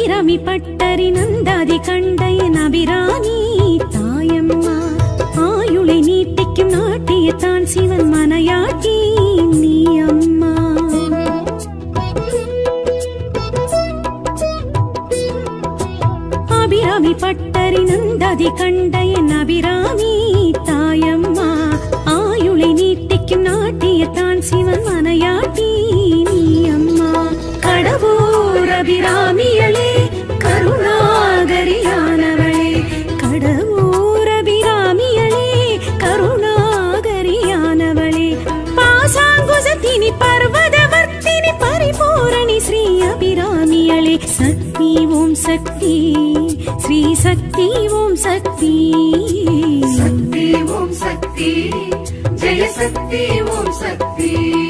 அபிராமி பட்டரி நந்தாதி கண்டையன் அபிராமி தாயம்மா. ஆயுளை நீட்டிக்கும் நாட்டியத்தான் சிவன் மனையாட்டி நீ அம்மா. அபிராமி பட்டரி நந்தாதி கண்டையன் அபிராமி தாயம்மா. ஆயுளை நீட்டிக்கும் நாட்டியத்தான் சிவன் மனையாட்டி சக்தி ஓம் சக்தி. ஸ்ரீ சக்தி ஓம் சக்தி. சக்தி ஓம் சக்தி. ஜெய சக்தி ஓம் சக்தி.